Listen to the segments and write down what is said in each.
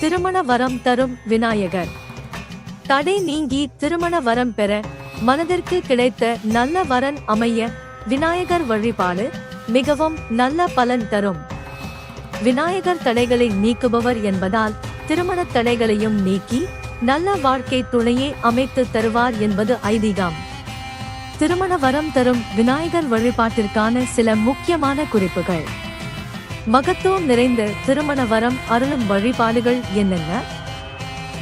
திருமண வரம் தரும் விநாயகர். தடை நீங்கி திருமண வரம் பெற மனதிற்கு கிடைத்த நல்ல வரன் அமைய விநாயகர் வழிபாடு மிகவும் நல்ல பலன் தரும். விநாயகர் தடைகளை நீக்குபவர் என்பதால் திருமண தடைகளையும் நீக்கி நல்ல வாழ்க்கை துணையை அமைத்து தருவார் என்பது ஐதீகம். திருமண வரம் தரும் விநாயகர் வழிபாட்டிற்கான சில முக்கியமான குறிப்புகள். மகத்துவம் நிறைந்த திருமண வரம் அருளும் வழிபாடுகள் என்னென்ன?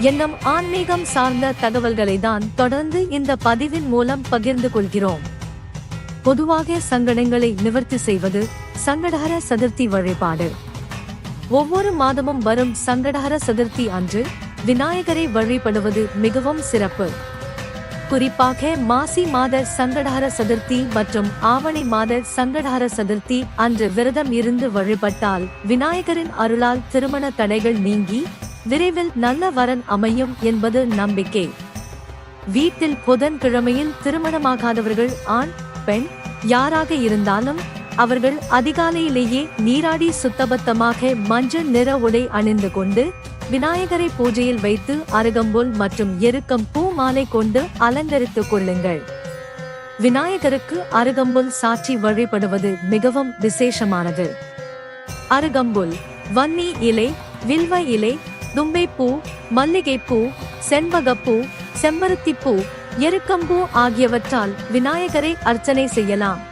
என்னும் ஆன்மீகம் சார்ந்த தகவல்களை தான் தொடர்ந்து இந்த பதிவின் மூலம் பகிர்ந்து கொள்கிறோம். பொதுவாக சங்கடங்களை நிவர்த்தி செய்வது சங்கடஹர சதுர்த்தி வழிபாடு. ஒவ்வொரு மாதமும் வரும் சங்கடஹர சதுர்த்தி அன்று விநாயகரை வழிபடுவது மிகவும் சிறப்பு. குறிப்பாக மாசி மாத சங்கடார சதுர்த்தி மற்றும் ஆவணி மாத சங்கடார சதுர்த்தி அன்று விரதம் இருந்து வழிபட்டால் விநாயகரின் அருளால் திருமண தடைகள் நீங்கி விரைவில் நல்ல வரன் அமையும் என்பது நம்பிக்கை. வீட்டில் புதன்கிழமையில் திருமணமாகாதவர்கள் ஆண் பெண் யாராக இருந்தாலும் அவர்கள் அதிகாலையிலேயே நீராடி சுத்தபத்தமாக மஞ்சள் நிற உடை அணிந்து கொண்டு விநாயகரை பூஜையில் வைத்து அருகம்புல் மற்றும் எருக்கம் பூ மாலை கொண்டு அலங்கரித்துக் கொள்ளுங்கள். விநாயகருக்கு அருகம்புல் சாட்சி வழிபடுவது மிகவும் விசேஷமானது. அருகம்புல் வன்னி இலை வில்வ இலை தும்பைப்பூ மல்லிகைப்பூ செண்பகப்பூ செம்பருத்திப்பூ எருக்கம்பூ ஆகியவற்றால் விநாயகரை அர்ச்சனை செய்யலாம்.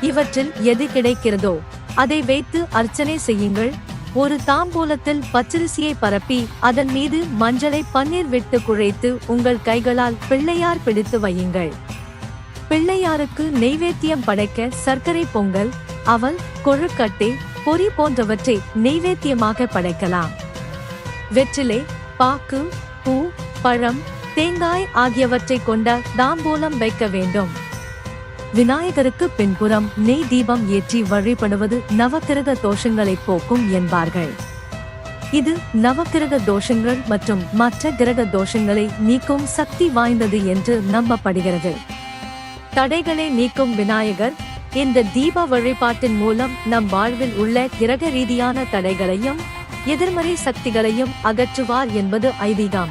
இவற்றில் எது கிடைக்கிறதோ அதை வைத்து அர்ச்சனை செய்யுங்கள். ஒரு தாம்பூலத்தில் பச்சரிசியை பரப்பி அதன் மீது மஞ்சளை பன்னீர் விட்டு குழைத்து உங்கள் கைகளால் பிள்ளையார் பிடித்து வையுங்கள். பிள்ளையாருக்கு நெய்வேத்தியம் படைக்க சர்க்கரை பொங்கல் அவல் கொழுக்கட்டை பொரி போன்றவற்றை நெய்வேத்தியமாக படைக்கலாம். வெற்றிலை பாக்கு பூ பழம் தேங்காய் ஆகியவற்றை கொண்ட தாம்பூலம் வைக்க வேண்டும். விநாயகருக்கு பின்புறம் நெய் தீபம் ஏற்றி வழிபடுவது நவக்கிரக தோஷங்களை போக்கும் என்பார்கள். இது நவக்கிரக தோஷங்கள் மற்றும் மற்ற கிரக தோஷங்களை நீக்கும் சக்தி வாய்ந்தது என்று நம்பப்படுகிறது. தடைகளை நீக்கும் விநாயகர் இந்த தீப வழிபாட்டின் மூலம் நம் வாழ்வில் உள்ள கிரக ரீதியான தடைகளையும் எதிர்மறை சக்திகளையும் அகற்றுவார் என்பது ஐதீகம்.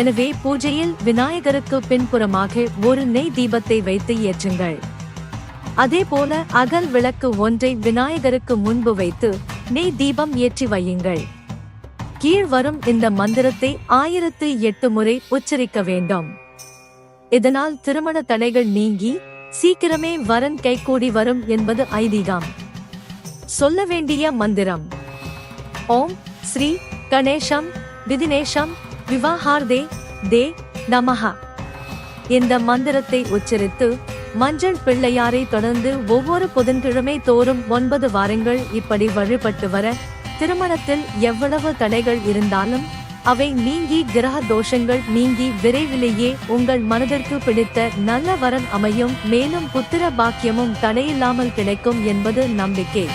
எனவே பூஜையில் விநாயகருக்கு பின்புறமாக ஒரு நெய் தீபத்தை வைத்து ஏற்றுங்கள். அதே போல அகல் விளக்கு ஒன்றை விநாயகருக்கு முன்பு வைத்து நெய் தீபம் ஏற்றி வையுங்கள். கீழ் வரும் இந்த மந்திரத்தை ஆயிரத்து எட்டு முறை உச்சரிக்க வேண்டும். இதனால் திருமண தடைகள் நீங்கி சீக்கிரமே வரன் கைகூடி வரும் என்பது ஐதீகம். சொல்ல வேண்டிய மந்திரம். ஓம் ஸ்ரீ கணேஷம் விதினேஷம் விவாஹார்தே தே நமஹா. இந்த மந்திரத்தை உச்சரித்து மஞ்சள் பிள்ளையாரை தொடர்ந்து ஒவ்வொரு புதன்கிழமை தோறும் ஒன்பது வாரங்கள் இப்படி வழிபட்டு வர திருமணத்தில் எவ்வளவு தடைகள் இருந்தாலும் அவை நீங்கி கிரக தோஷங்கள் நீங்கி விரைவிலேயே உங்கள் மனதிற்கு பிடித்த நல்ல வரன் அமையும் மேலும் புத்திர பாக்கியமும் தடையில்லாமல் கிடைக்கும் என்பது நம்பிக்கை.